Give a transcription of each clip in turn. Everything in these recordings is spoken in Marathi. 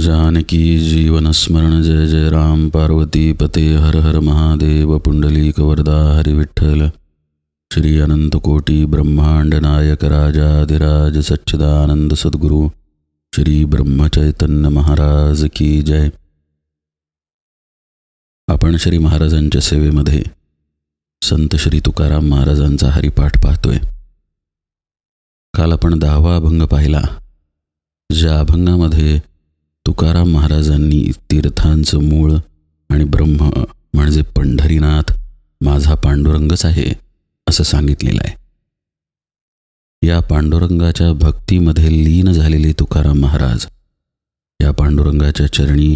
जानकी जीवनस्मरण जय जय राम। पार्वती पते हर हर महादेव। पुंडलिक वरदा हरिविठ्ठल श्री अनंतकोटी ब्रह्मांड नायक राजाधिराज सच्चिदानंद सद्गुरू। श्री ब्रह्मचैतन्य महाराज की जय। आपण श्री महाराजांच्या सेवेमध्ये संत श्री तुकाराम महाराजांचा हरिपाठ पाहतोय. काल आपण दहावा अभंग पाहिला. ज्या अभंगामध्ये तुकाराम महाराजांनी तीर्थांचं मूळ आणि ब्रह्म म्हणजे पंढरीनाथ माझा पांडुरंगच आहे असं सांगितलेलं आहे. या पांडुरंगाच्या भक्तीमध्ये लीन झालेले तुकाराम महाराज या पांडुरंगाच्या चरणी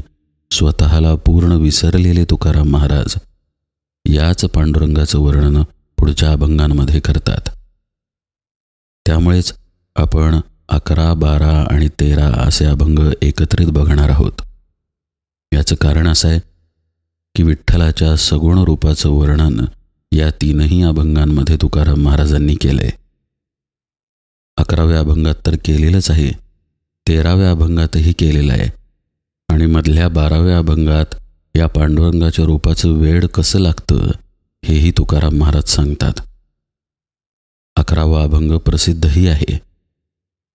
स्वतःला पूर्ण विसरलेले तुकाराम महाराज याच पांडुरंगाचं वर्णन पुढच्या अभंगांमध्ये करतात. त्यामुळेच आपण अकरा बारा आणि तेरा असे अभंग एकत्रित बघणार आहोत. याचं कारण असं आहे की विठ्ठलाच्या सगुण रूपाचं वर्णन या तीनही अभंगांमध्ये तुकाराम महाराजांनी केलं आहे अकराव्या अभंगात तर केलेलंच आहे तेराव्या अभंगातही केलेलं आहे. आणि मधल्या बाराव्या अभंगात या पांडुरंगाच्या रूपाचं वेळ कसं लागतं हेही तुकाराम महाराज सांगतात. अकरावा अभंग प्रसिद्धही आहे.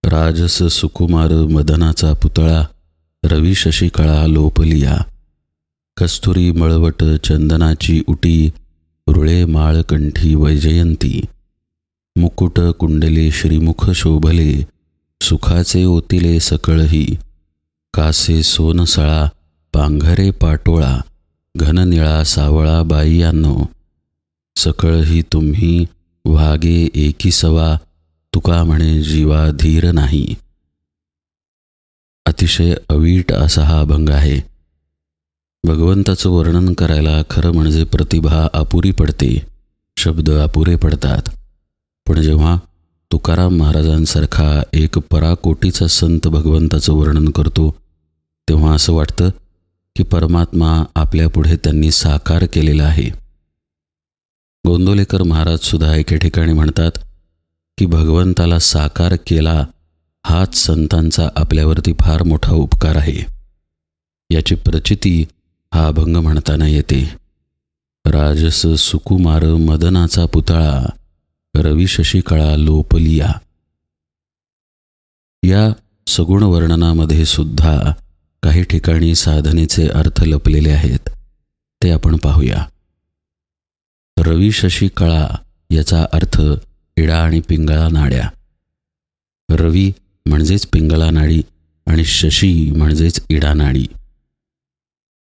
राजस सुकुमार मदनाचा पुतळा रवी शशिकळा लोपलिया. कस्तुरी मळवट चंदनाची उटी रुळे माळकंठी वैजयंती. मुकुट कुंडले श्रीमुख शोभले सुखाचे ओतिले सकळही. कासे सोनसळा पांघरे पाटोळा घननिळा सावळा बाईयांनो. सकळही तुम्ही वागे एकी सवा तुका म्हणे जीवा धीर नाही. अतिशय अवीट असा हा अभंग आहे. भगवंताचं वर्णन करायला खरं म्हणजे प्रतिभा अपुरी पडते शब्द अपुरे पडतात. पण जेव्हा तुकाराम महाराजांसारखा एक पराकोटीचा संत भगवंताचं वर्णन करतो तेव्हा असं वाटतं की परमात्मा आपल्यापुढे त्यांनी साकार केलेला आहे. गोंदोलेकर महाराजसुद्धा एके ठिकाणी म्हणतात की भगवंताला साकार केला हाच संतांचा आपल्यावरती फार मोठा उपकार आहे. याची प्रचिती हा अभंग म्हणताना येते. राजस सुकुमार मदनाचा पुतळा रवी शशिकळा लोपलिया. या सगुण वर्णनामध्ये सुद्धा काही ठिकाणी साधनेचे अर्थ लपलेले आहेत. ते आपण पाहूया. रवी शशिकळा याचा अर्थ इडा आणि पिंगळा नाड्या. रवी म्हणजेच पिंगळा नाडी आणि शशी म्हणजेच इडा नाडी.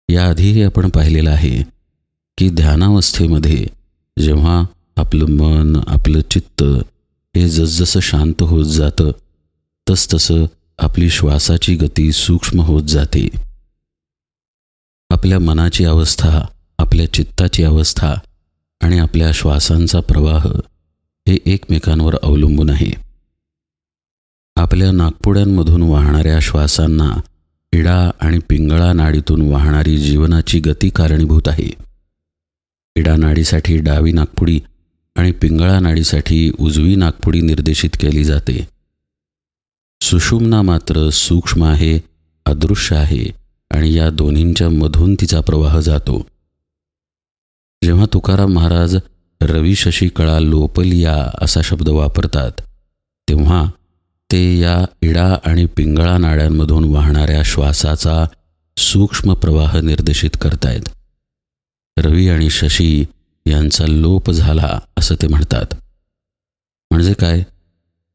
याआधीही आपण पाहिलेलं आहे की ध्यानावस्थेमध्ये जेव्हा आपलं मन आपलं चित्त हे जसजसं शांत होत जातं तसतसं आपली श्वासाची गती सूक्ष्म होत जाते. आपल्या मनाची अवस्था आपल्या चित्ताची अवस्था आणि आपल्या श्वासांचा प्रवाह हे एकमेकांवर अवलंबून आहे. आपल्या नागपुड्यांमधून वाहणाऱ्या श्वासांना इडा आणि पिंगळा नाडीतून वाहणारी जीवनाची गती कारणीभूत आहे. इडा नाडीसाठी डावी नागपुडी आणि पिंगळा नाडीसाठी उजवी नागपुडी निर्देशित केली जाते. सुषुम्ना मात्र सूक्ष्म आहे अदृश्य आहे आणि या दोन्हींच्या मधून तिचा प्रवाह जातो. जेव्हा तुकाराम महाराज रवी शशी कळा लोपलिया असा शब्द वापरतात तेव्हा ते या इडा आणि पिंगळा नाड्यांमधून वाहणाऱ्या श्वासाचा सूक्ष्म प्रवाह निर्देशित करतायत. रवी आणि शशी यांचा लोप झाला असं ते म्हणतात. म्हणजे काय?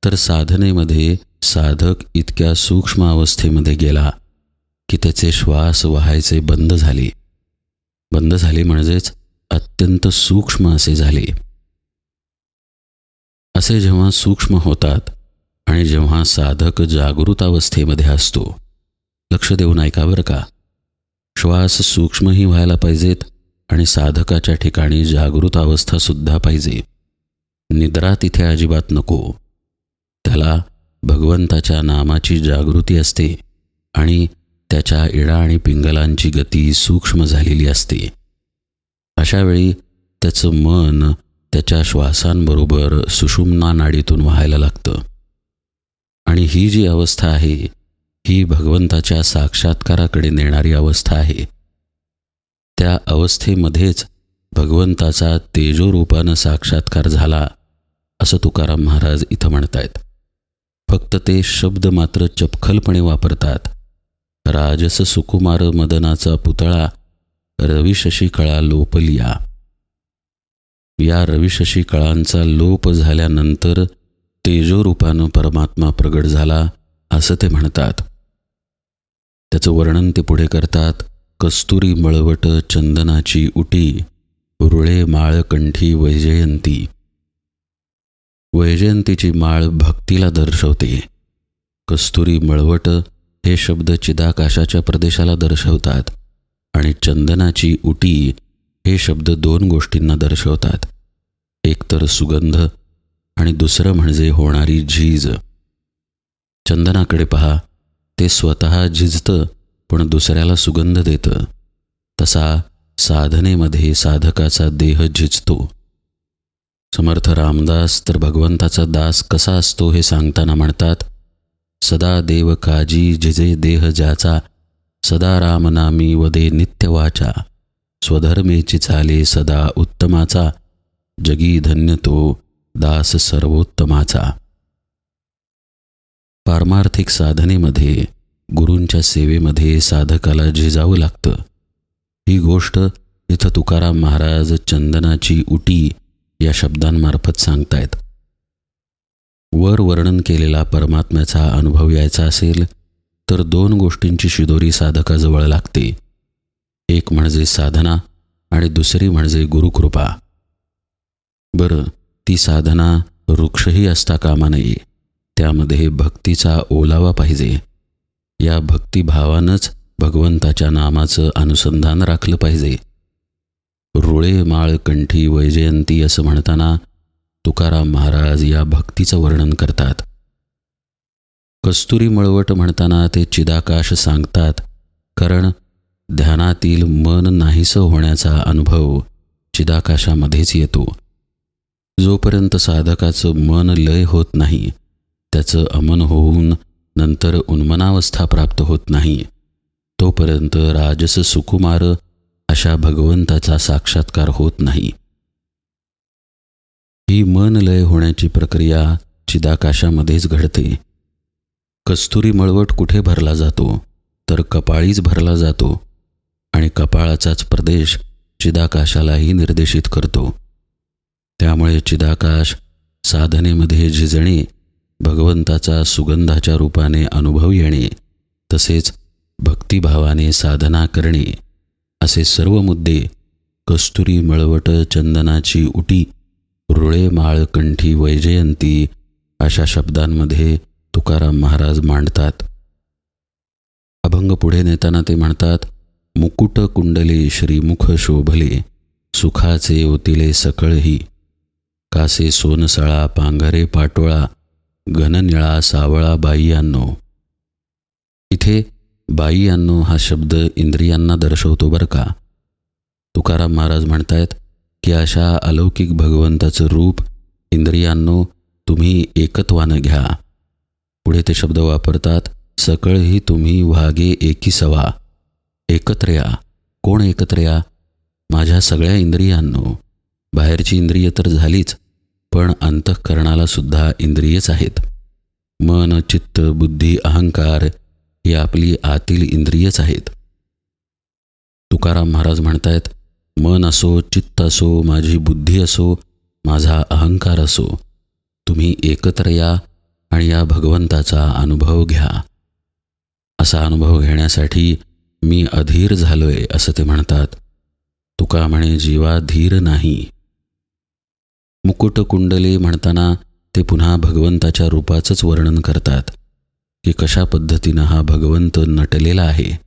तर साधनेमध्ये साधक इतक्या सूक्ष्म अवस्थेमध्ये गेला की त्याचे श्वास व्हायचे बंद झाले. बंद झाले म्हणजेच अत्यंत सूक्ष्म असे झाले. असे जेव्हा सूक्ष्म होतात आणि जेव्हा साधक जागृतावस्थेमध्ये असतो लक्ष देऊन ऐका बरं का. श्वास सूक्ष्मही व्हायला पाहिजेत आणि साधकाच्या ठिकाणी जागृत अवस्थासुद्धा पाहिजे. निद्रा तिथे अजिबात नको. त्याला भगवंताच्या नामाची जागृती असते आणि त्याच्या इडा आणि पिंगलांची गती सूक्ष्म झालेली असते. अशावेळी त्याचं मन त्याच्या श्वासांबरोबर सुषुम्ना नाडीतून व्हायला लागतं. आणि ही जी अवस्था आहे ही भगवंताच्या साक्षात्काराकडे नेणारी अवस्था आहे. त्या अवस्थेमध्येच भगवंताचा तेजोरूपानं साक्षात्कार झाला असं तुकाराम महाराज इथं म्हणतायत. फक्त ते शब्द मात्र चपखलपणे वापरतात. राजस सुकुमार मदनाचा पुतळा रविशशिकळा लोपलिया या रविशशी कळांचा लोप झाल्यानंतर तेजोरूपानं परमात्मा प्रगट झाला असं ते म्हणतात. त्याचं वर्णन ते पुढे करतात कस्तुरी मळवट चंदनाची उटी रुळे माळ कंठी वैजयंती. वैजयंतीची माळ भक्तीला दर्शवते. कस्तुरी मळवट हे शब्द चिदाकाशाच्या प्रदेशाला दर्शवतात. आणि चंदनाची उटी हे शब्द दोन गोष्टींना दर्शवतात. एक तर सुगंध आणि दुसरं म्हणजे होणारी झीज. चंदनाकडे पहा ते स्वतः झिजतं पण दुसऱ्याला सुगंध देतं. तसा साधनेमध्ये साधकाचा देह झिजतो. समर्थ रामदास तर भगवंताचा दास कसा असतो हे सांगताना म्हणतात सदा देव काजी जिजे देह ज्याचा सदा रामनामी वदे नित्यवाचा स्वधर्मेची चाले सदा उत्तमाचा जगी धन्य तो दास सर्वोत्तमाचा. पारमार्थिक साधनेमध्ये गुरूंच्या सेवेमध्ये साधकाला झिजावं लागतं. ही गोष्ट इथं तुकाराम महाराज चंदनाची उटी या शब्दांमार्फत सांगतायत. वर वर्णन केलेला परमात्म्याचा अनुभव यायचा असेल तर दोन गोष्टींची शिदोरी साधकाजवळ लागते. एक म्हणजे साधना आणि दुसरी म्हणजे गुरुकृपा. बरं ती साधना वृक्षही असता कामा नये. त्यामध्ये भक्तीचा ओलावा पाहिजे. या भक्तिभावानंच भगवंताच्या नामाचं अनुसंधान राखलं पाहिजे. रुळे माळ कंठी वैजयंती असं म्हणताना तुकाराम महाराज या भक्तीचं वर्णन करतात. कस्तुरी मळवट म्हणताना ते चिदाकाश सांगतात कारण ध्यानातील मन नाहीसं होण्याचा अनुभव चिदाकाशामध्येच येतो. जोपर्यंत साधकाचं मन लय होत नाही त्याचं अमन होऊन नंतर उन्मनावस्था प्राप्त होत नाही तोपर्यंत राजस सुकुमार अशा भगवंताचा साक्षात्कार होत नाही. ही मन लय होण्याची प्रक्रिया चिदाकाशामध्येच घडते. कस्तुरी मळवट कुठे भरला जातो? तर कपाळीच भरला जातो. आणि कपाळाचाच प्रदेश चिदाकाशालाही निर्देशित करतो. त्यामुळे चिदाकाश साधनेमध्ये झिजणे भगवंताचा सुगंधाच्या रूपाने अनुभव येणे तसेच भक्तिभावाने साधना करणे असे सर्व मुद्दे कस्तुरी मळवट चंदनाची उटी रुळे माळ कंठी वैजयंती अशा शब्दांमध्ये तुकाराम महाराज मांडतात. अभंग पुढे नेताना ते म्हणतात मुकुट कुंडले श्रीमुख शोभले सुखाचे ओतिले सकळही. कासे सोनसळा पांघरे पाटोळा घननिळा सावळा बाई अन्नो इथे बाई अन्नो हा शब्द इंद्रियांना दर्शवतो बरं का? तुकाराम महाराज म्हणतायत की अशा अलौकिक भगवंताचं रूप इंद्रियांनो तुम्ही एकत्वानं घ्या. पुढे ते शब्द वापरतात सकळही तुम्ही वागे एकी सवा. एकत्र या. कोण एकत्र या? माझ्या सगळ्या इंद्रियांनो. बाहेरची इंद्रिय तर झालीच पण अंतःकरणाला सुद्धा इंद्रियच आहेत. मन चित्त बुद्धी अहंकार ही आपली आतील इंद्रियच आहेत. तुकाराम महाराज म्हणतायत मन असो चित्त असो माझी बुद्धी असो माझा अहंकार असो. तुम्ही एकत्र या आणि या भगवंताचा अनुभव घ्या. असा अनुभव घेण्यासाठी मी अधीर झालोय असं ते म्हणतात. तुका म्हणे जीवा धीर नाही. मुकुट कुंडले म्हणताना ते पुन्हा भगवंताच्या रूपाचंच वर्णन करतात की कशा पद्धतीनं हा भगवंत नटलेला आहे.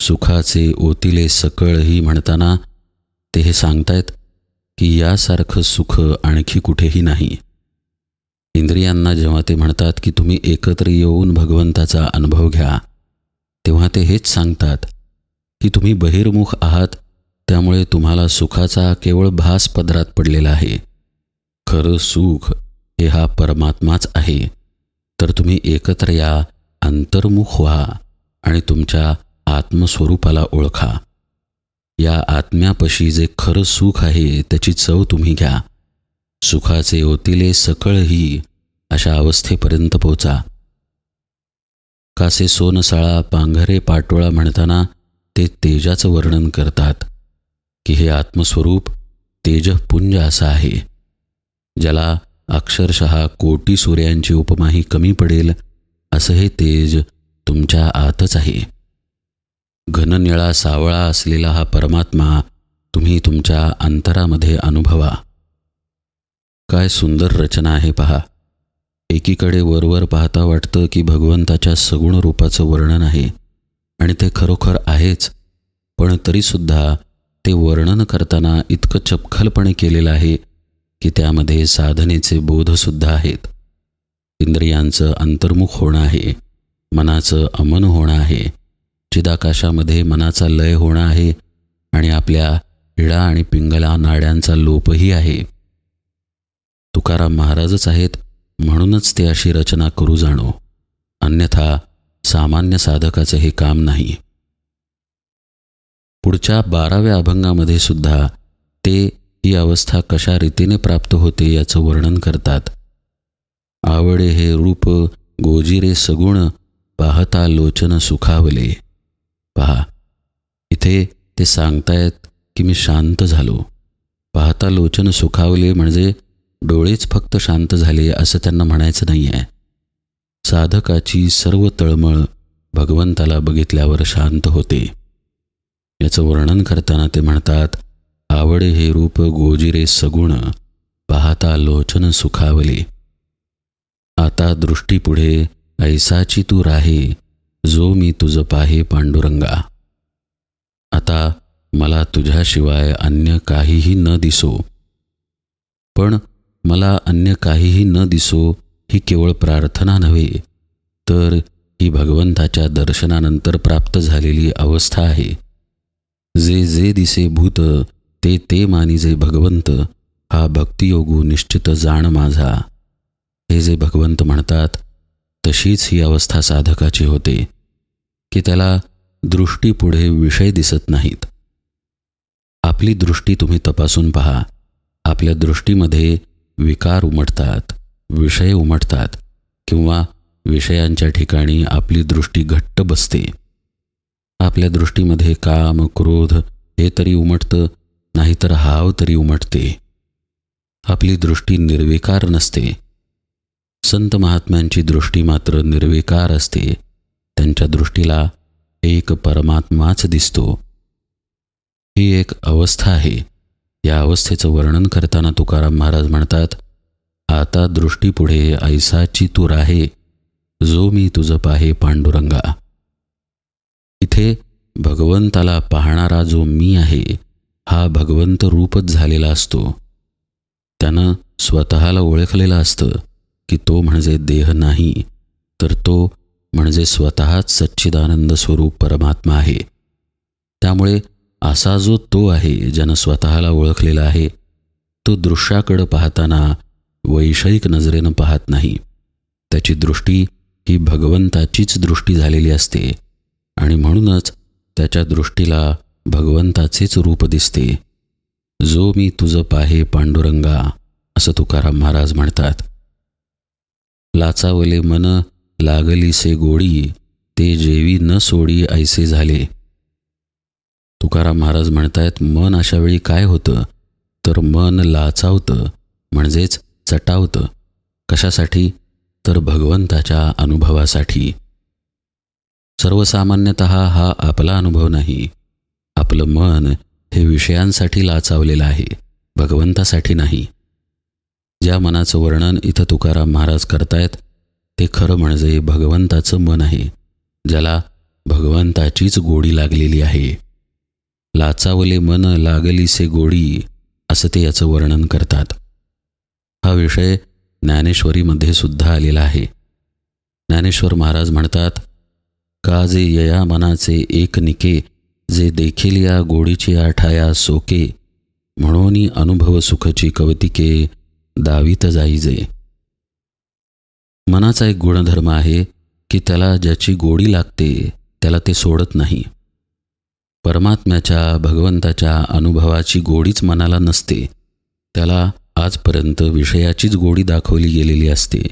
सुखाचे ओतिले सकळही म्हणताना ते हे सांगतायत की यासारखं सुख आणखी कुठेही नाही. इंद्रियांना जेव्हा ते म्हणतात की तुम्ही एकत्र येऊन भगवंताचा अनुभव घ्या तेव्हा ते हेच सांगतात की तुम्ही बहिर्मुख आहात त्यामुळे तुम्हाला सुखाचा केवळ भास पदरात पडलेला आहे. खरं सुख हे हा परमात्माच आहे. तर तुम्ही एकत्र या अंतर्मुख व्हा आणि तुमच्या आत्मस्वरूपाला ओळखा. या आत्म्यापशी जे खरं सुख आहे त्याची चव तुम्ही घ्या. सुखाचे ओतिले सकळही अशा अवस्थेपर्यंत पोचा. कासे सोनसाळा पांघरे पाटोळा म्हणताना ते तेजाचं वर्णन करतात की हे आत्मस्वरूप तेजपुंज असं आहे ज्याला अक्षरशः कोटी सूर्यांची उपमाही कमी पडेल असं हे तेज तुमच्या आतच आहे. घननिळा सावळा असलेला हा परमात्मा तुम्ही तुमच्या अंतरामध्ये अनुभवा. काय सुंदर रचना आहे पहा. एकीकडे वरवर पाहता वाटतं की भगवंताच्या सगुण रूपाचं वर्णन आहे आणि ते खरोखर आहेच पण तरीसुद्धा ते वर्णन करताना इतकं चपखलपणे केलेलं आहे की त्यामध्ये साधनेचे बोधसुद्धा आहेत. इंद्रियांचं अंतर्मुख होणं आहे मनाचं अमन होणं आहे चिदाकाशामध्ये मनाचा लय होणं आहे आणि आपल्या हिळा आणि पिंगला नाड्यांचा लोपही आहे. तुकाराम महाराजच आहेत म्हणूनच ते अशी रचना करू जाणो. अन्यथा सामान्य साधकाचं हे काम नाही. पुढच्या बाराव्या अभंगामध्ये सुद्धा ते ही अवस्था कशा रीतीने प्राप्त होते याचं वर्णन करतात. आवडे हे रूप गोजिरे सगुण पाहता लोचन सुखावले. पहा इथे ते सांगतायत की मी शांत झालो. पाहता लोचन सुखावले म्हणजे डोळेच फक्त शांत झाले असं त्यांना म्हणायचं नाही आहे साधकाची सर्व तळमळ भगवंताला बघितल्यावर शांत होते. याचं वर्णन करताना ते म्हणतात आवडे हे रूप गोजिरे सगुण पाहता लोचन सुखावले. आता दृष्टीपुढे ऐसाची तू राहे जो मी तुझं पाहे पांडुरंगा. आता मला तुझ्याशिवाय अन्य काहीही न दिसो. पण मला अन्य काहीही न दिसो ही केवळ प्रार्थना नव्हे तर ही भगवंताच्या दर्शनानंतर प्राप्त झालेली अवस्था आहे. जे जे दिसे भूत ते ते मानिजे भगवंत हा भक्तियोगू निश्चित जाण माझा. हे जे भगवंत म्हणतात तशीच ही अवस्था साधकाची होते की त्याला दृष्टीपुढे विषय दिसत नाहीत. आपली दृष्टी तुम्ही तपासून पहा. आपल्या दृष्टीमध्ये विकार उमटतात विषय उमटतात किंवा विषयांच्या ठिकाणी आपली दृष्टी घट्ट बसते. आपल्या दृष्टीमध्ये काम क्रोध हे तरी उमटतं नाहीतर हाव तरी उमटते. आपली दृष्टी निर्विकार नसते. संत महात्म्यांची दृष्टी मात्र निर्विकार असते. त्यांच्या दृष्टीला एक परमात्माच दिसतो. ही एक अवस्था आहे. या अवस्थेचं वर्णन करताना तुकाराम महाराज म्हणतात आता दृष्टीपुढे ऐसाची तू राहे जो मी तुझं पाहे पांडुरंगा. इथे भगवंताला पाहणारा जो मी आहे हा भगवंत रूपच झालेला असतो. त्यानं स्वतःला ओळखलेलं असतं की तो म्हणजे देह नाही तर तो म्हणजे स्वतःच सच्चिदानंद स्वरूप परमात्मा आहे. त्यामुळे असा जो तो आहे ज्यानं स्वतःला ओळखलेला आहे तो दृश्याकडं पाहताना वैषयिक नजरेनं पाहत नाही. त्याची दृष्टी ही भगवंताचीच दृष्टी झालेली असते आणि म्हणूनच त्याच्या दृष्टीला भगवंताचेच रूप दिसते. जो मी तुझं पाहे पांडुरंगा असं तुकाराम महाराज म्हणतात. लाचावले मन लागलीसे गोडी ते जेवी न सोडी ऐसे झाले. तुकाराम महाराज म्हणतायत मन अशा वेळी काय होतं? तर मन लाचावतं म्हणजेच चटावतं. कशासाठी? तर भगवंताच्या अनुभवासाठी. सर्वसामान्यत हा आपला अनुभव नाही. आपलं मन हे विषयांसाठी लाचावलेलं आहे भगवंतासाठी नाही. ज्या मनाचं वर्णन इथं तुकाराम महाराज करतायत ते खरं म्हणजे भगवंताचं मन आहे ज्याला भगवंताचीच गोडी लागलेली आहे. लाचावले मन लागलीसे गोडी असं ते याचं वर्णन करतात. हा विषय ज्ञानेश्वरीमध्ये सुद्धा आलेला आहे. ज्ञानेश्वर महाराज म्हणतात का जे यया मनाचे एक निके जे देखील या गोडीची आठाया सोके म्हणून अनुभव सुखची कवतिके दावीत जाईजे. मनाचा एक गुणधर्म आहे की त्याला ज्याची गोडी लागते त्याला ते सोडत नाही. परमात्म्याच्या भगवंताच्या अनुभवाची गोडीच मनाला नसते. त्याला आजपर्यंत विषयाचीच गोडी दाखवली गेलेली असते.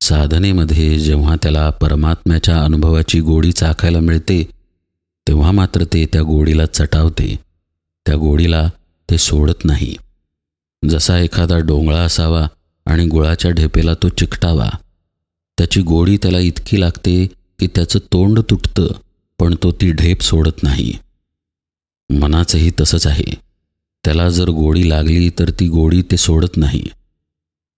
साधनेमध्ये जेव्हा त्याला परमात्म्याच्या अनुभवाची गोडी चाखायला मिळते तेव्हा मात्र ते त्या गोडीला चटावते. त्या गोडीला ते सोडत नाही. जसा एखादा डोंगळा असावा आणि गुळाच्या ढेपेला तो चिकटावा त्याची गोडी त्याला इतकी लागते की त्याचं तोंड तुटतं. पण तो ती ढेप सोडत नाही. मनाचंही तसंच आहे. त्याला जर गोडी लागली तर ती गोडी ते सोडत नाही.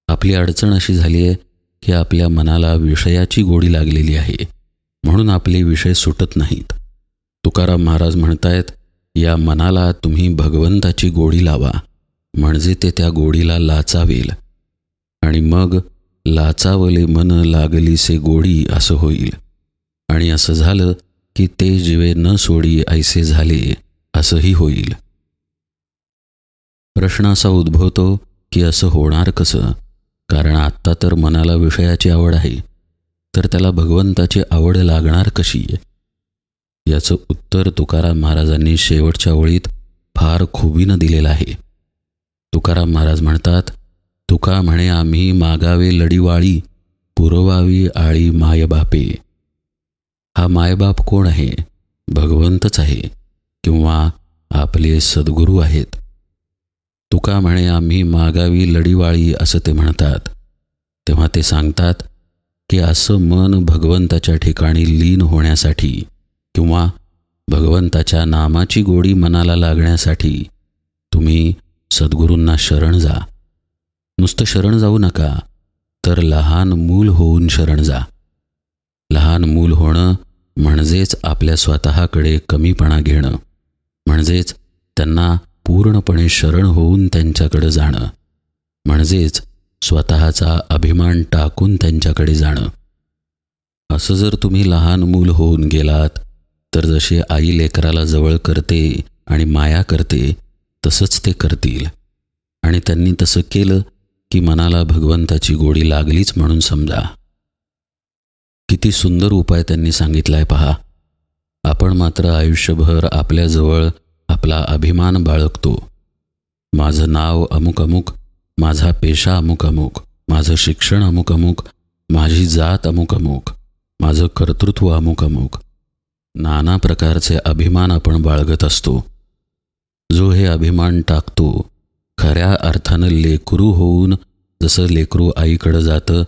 आपली अडचण अशी झाली आहे की आपल्या मनाला विषयाची गोडी लागलेली आहे. म्हणून आपले विषय सुटत नाहीत. तुकाराम महाराज म्हणतायत या मनाला तुम्ही भगवंताची गोडी लावा. म्हणजे ते त्या गोडीला लाचावेल. आणि मग लाचावले मन लागलीसे गोडी असं होईल. आणि असं झालं की ते जीवे न सोडी ऐसे झाले असंही होईल. प्रश्न असा उद्भवतो की असं होणार कसं? कारण आत्ता तर मनाला विषयाची आवड आहे तर त्याला भगवंताची आवड लागणार कशी? याचं उत्तर तुकाराम महाराजांनी शेवटच्या ओळीत फार खुबीनं दिलेलं आहे. तुकाराम महाराज म्हणतात तुका म्हणे आम्ही मागावे लढीवाळी पुरवावी आळी मायबापे. हा मायबाप कोण आहे? भगवंतच आहे किंवा आपले सद्गुरू आहेत? तुका म्हणे आम्ही मागावी लढीवाळी असं ते म्हणतात. तेव्हा ते सांगतात की असं मन भगवंताच्या ठिकाणी लीन होण्यासाठी किंवा भगवंताच्या नामाची गोडी मनाला लागण्यासाठी तुम्ही सद्गुरूंना शरण जा. नुसतं शरण जाऊ नका तर लहान मूल होऊन शरण जा. लहान मूल होणं म्हणजेच आपल्या स्वतःकडे कमीपणा घेणं म्हणजेच त्यांना पूर्णपणे शरण होऊन त्यांच्याकडे जाणं म्हणजेच स्वतःचा अभिमान टाकून त्यांच्याकडे जाणं. असं जर तुम्ही लहान मूल होऊन गेलात तर जशी आई लेकराला जवळ करते आणि माया करते तसंच ते करतील. आणि त्यांनी तसं केलं की मनाला भगवंताची गोडी लागलीच म्हणून समजा. किती सुंदर उपाय त्यांनी सांगितलाय पहा. आपण मात्र आयुष्यभर आपल्याजवळ आपला अभिमान बाळगतो. माझं नाव अमुक अमुक माझा पेशा अमुक अमुक माझं शिक्षण अमुक अमुक माझी जात अमुक अमुक माझं कर्तृत्व अमुक अमुक. नाना प्रकारचे अभिमान आपण बाळगत असतो. जो हे अभिमान टाकतो खऱ्या अर्थानं लेकरू होऊन जसं लेकरू आईकडं जातं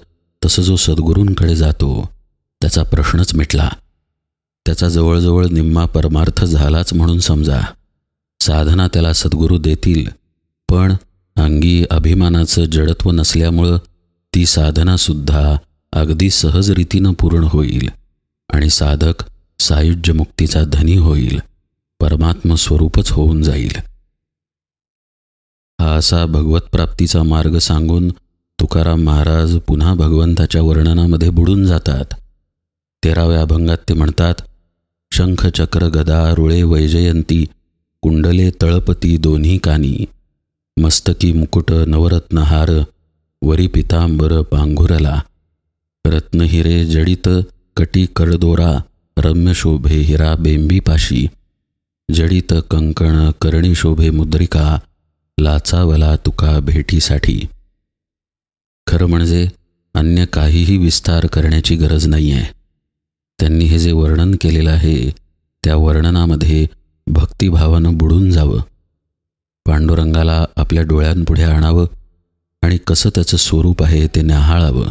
तसं जो सद्गुरूंकडे जातो. त्याचा प्रश्नच मिटला. त्याचा जवळजवळ निम्मा परमार्थ झालाच म्हणून समजा. साधना त्याला सद्गुरू देतील पण अंगी अभिमानाचं जडत्व नसल्यामुळं ती साधनासुद्धा अगदी सहज रीतीनं पूर्ण होईल आणि साधक सायुज्यमुक्तीचा धनी होईल परमात्म स्वरूपच होऊन जाईल. हा असा भगवतप्राप्तीचा मार्ग सांगून तुकाराम महाराज पुन्हा भगवंताच्या वर्णनामध्ये बुडून जातात. तेराव्या अभंगात ते म्हणतात शंख चक्र गदा रुळे वैजयंती कुंडले तळपती दोन्ही कानी मस्तकी मुकुट नवरत्नहार वरी पितांबर पांघुरला रत्नहिरे जडित कटी करदोरा रम्य शोभे हिरा बेंबीपाशी जडित कंकण करणी शोभे मुद्रिका लाचावला तुका भेटीसाठी. खरं म्हणजे अन्य काहीही विस्तार करण्याची गरज नाही आहे त्यांनी हे जे वर्णन केलेलं आहे त्या वर्णनामध्ये भक्तिभावानं बुडून जावं. पांडुरंगाला आपल्या डोळ्यांपुढे आणावं आणि कसं त्याचं स्वरूप आहे ते न्याहाळावं.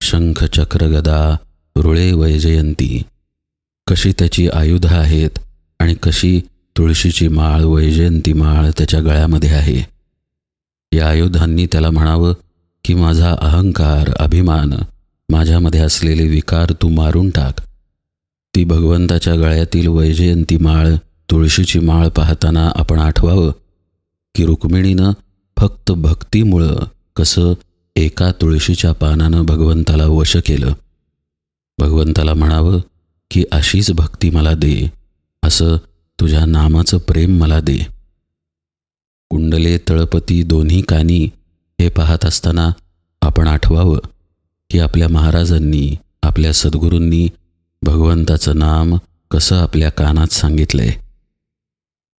शंख चक्र गदा रुळे वैजयंती कशी त्याची आयुधं आहेत आणि कशी तुळशीची माळ वैजयंती माळ त्याच्या गळ्यामध्ये आहे. या आयुधांनी त्याला म्हणावं की माझा अहंकार अभिमान माझ्यामध्ये असलेले विकार तू मारून टाक. ती भगवंताच्या गळ्यातील वैजयंती माळ तुळशीची माळ पाहताना आपण आठवावं की रुक्मिणीनं फक्त भक्तीमुळं कसं एका तुळशीच्या पानानं भगवंताला वश केलं. भगवंताला म्हणावं की अशीच भक्ती मला दे असं तुझ्या नामाचं प्रेम मला दे. कुंडले तळपती दोन्ही कानी हे पाहत असताना आपण आठवावं की आपल्या महाराजांनी आपल्या सद्गुरूंनी भगवंताचं नाम कसं आपल्या कानात सांगितलंय.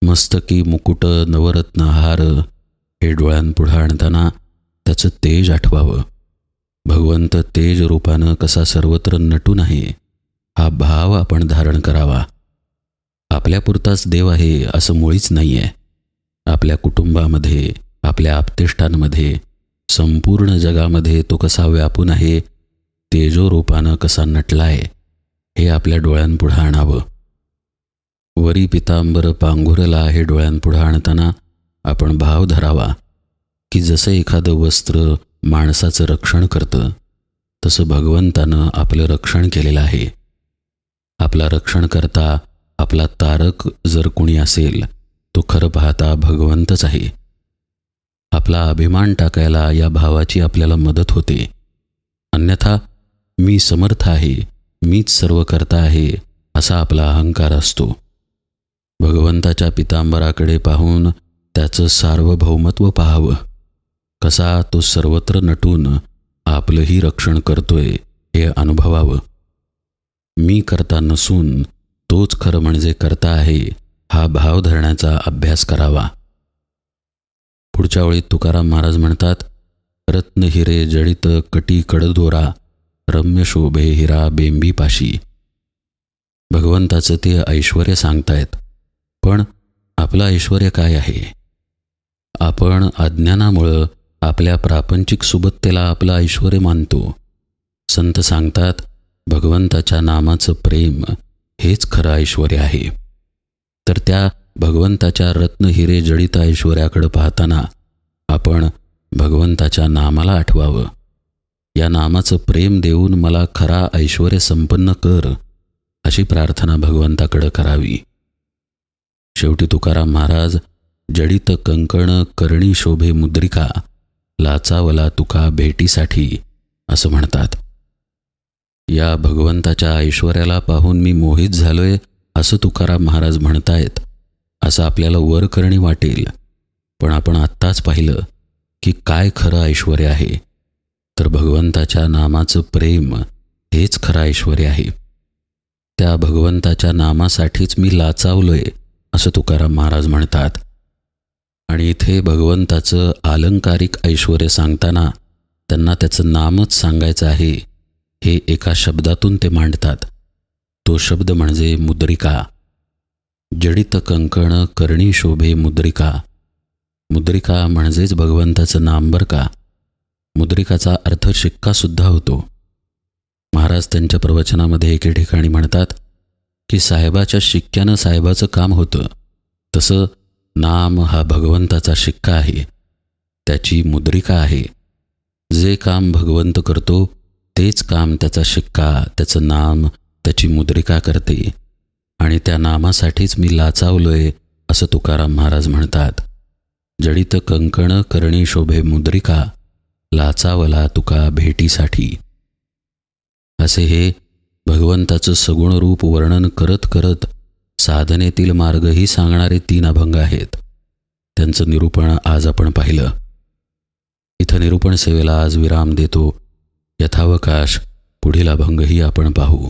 मस्तकी मुकुट नवरत्न हार हे डोळ्यांपुढं आणताना त्याचं तेज आठवावं. भगवंत तेज रूपानं कसा सर्वत्र नटून आहे हा भाव आपण धारण करावा. आपल्यापुरताच देव आहे असं मुळीच नाही आहे आपल्या कुटुंबामध्ये आपल्या आपतेष्टांमध्ये संपूर्ण जगामध्ये तो कसा व्यापून आहे तेजोरूपानं कसा कसा नटलाय हे आपल्या डोळ्यांपुढं आणावं. वरी पितांबर पांघुरला हे डोळ्यांपुढं आणताना आपण भाव धरावा की जसं एखादं वस्त्र माणसाचं रक्षण करतं तसं भगवंतानं आपलं रक्षण केलेलं आहे. आपला रक्षण करता आपला तारक जर कुणी असेल तो खरं पाहता भगवंतच आहे. आपला अभिमान टाकायला या भावाची आपल्याला मदत होते. अन्यथा मी समर्थ आहे मीच सर्व करता आहे असा आपला अहंकार असतो. भगवंताच्या पितांबराकडे पाहून त्याचं सार्वभौमत्व पाहावं. कसा तो सर्वत्र नटून आपलंही रक्षण करतोय हे अनुभवावं. मी करता नसून तोच खरं म्हणजे करता आहे हा भाव धरण्याचा अभ्यास करावा. पुढच्या वेळी तुकाराम महाराज म्हणतात रत्न हिरे जडित कटी कडदोरा रम्य शोभे हिरा बेंबी पाशी भगवंताचं ते ऐश्वर सांगतायत पण आपलं ऐश्वर काय आहे? आपण अज्ञानामुळं आपल्या प्रापंचिक सुबत्तेला आपलं ऐश्वर मानतो. संत सांगतात भगवंताच्या नामाचं प्रेम हेच खरं ऐश्वर आहे. तर त्या भगवंताच्या रत्न हिरे जडित ऐश्वर्याकडं पाहताना आपण भगवंताच्या नामाला आठवावं. या नामाचं प्रेम देऊन मला खरा ऐश्वर संपन्न कर अशी प्रार्थना भगवंताकडं करावी. शेवटी तुकाराम महाराज जडित कंकण करणी शोभे मुद्रिका लाचावला तुका भेटीसाठी असं म्हणतात. या भगवंताच्या ऐश्वर्याला पाहून मी मोहित झालोय असं तुकाराम महाराज म्हणतायत. असं आपल्याला वरकरणी वाटेल. पण आपण आत्ताच पाहिलं की काय खरं ऐश्वर आहे. तर भगवंताच्या नामाचं प्रेम हेच खरं ऐश्वर आहे. त्या भगवंताच्या नामासाठीच मी लाचावलोय असं तुकाराम महाराज म्हणतात. आणि इथे भगवंताचं आलंकारिक ऐश्वर सांगताना त्यांना त्याचं नामच सांगायचं आहे हे एका शब्दातून ते मांडतात. तो शब्द म्हणजे मुद्रिका. जडित कंकण करणी शोभे मुद्रिका. मुद्रिका म्हणजेच भगवंताचं नाम बरं का? मुद्रिकाचा अर्थ शिक्कासुद्धा होतो. महाराज त्यांच्या प्रवचनामध्ये एके ठिकाणी म्हणतात की साहेबाच्या शिक्क्यानं साहेबाचं काम होतं. तसं नाम हा भगवंताचा शिक्का आहे. त्याची मुद्रिका आहे. जे काम भगवंत करतो तेच काम त्याचा शिक्का त्याचं नाम त्याची मुद्रिका करते. आणि त्या नामासाठीच मी लाचावलोय असं तुकाराम महाराज म्हणतात. जडित कंकण करणी शोभे मुद्रिका लाचावला तुका भेटीसाठी. असे हे भगवंताचं सगुण रूप वर्णन करत करत साधनेतील मार्गही सांगणारे तीन अभंग आहेत. त्यांचं निरूपण आज आपण पाहिलं. इथं निरूपण सेवेला आज विराम देतो. यथावकाश पुढील अभंगही आपण पाहू.